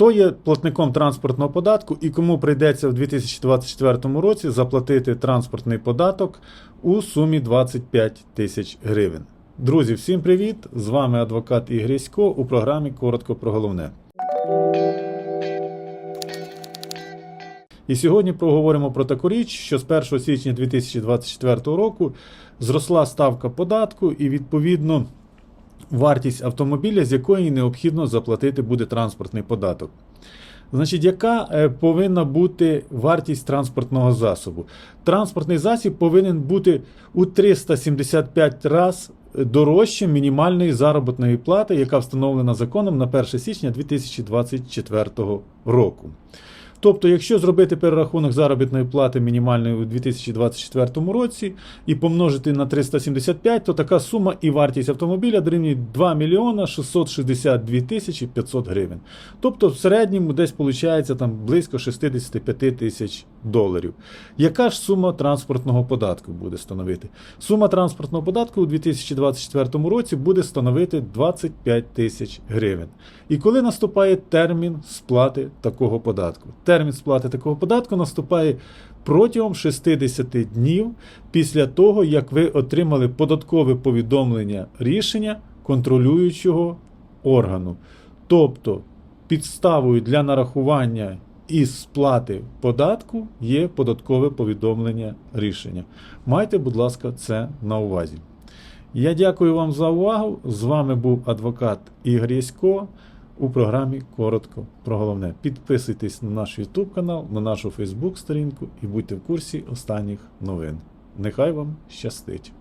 Хто є платником транспортного податку і кому прийдеться в 2024 році заплатити транспортний податок у сумі 25 тисяч гривень? Друзі, всім привіт! З вами адвокат Ігор Ясько у програмі Коротко про головне. І сьогодні проговоримо про таку річ, що з 1 січня 2024 року зросла ставка податку і відповідно вартість автомобіля, з якої необхідно заплатити буде транспортний податок. Значить, яка е, повинна бути вартість транспортного засобу? Транспортний засіб повинен бути у 375 разів дорожче мінімальної заробітної плати, яка встановлена законом на 1 січня 2024 року. Тобто, якщо зробити перерахунок заробітної плати мінімальної у 2024 році і помножити на 375, то така сума і вартість автомобіля дорівнює 2 мільйона 662 тисячі 500 гривень. Тобто в середньому десь виходить там близько 65 тисяч доларів. Яка ж сума транспортного податку буде становити? Сума транспортного податку у 2024 році буде становити 25 тисяч гривень. І коли наступає термін сплати такого податку? Термін сплати такого податку наступає протягом 60 днів після того, як ви отримали податкове повідомлення рішення контролюючого органу. Тобто підставою для нарахування і сплати податку є податкове повідомлення рішення. Майте, будь ласка, це на увазі. Я дякую вам за увагу. З вами був адвокат Ігор Ясько у програмі Коротко про головне. Підписуйтесь на наш YouTube канал, на нашу Facebook сторінку і будьте в курсі останніх новин. Нехай вам щастить!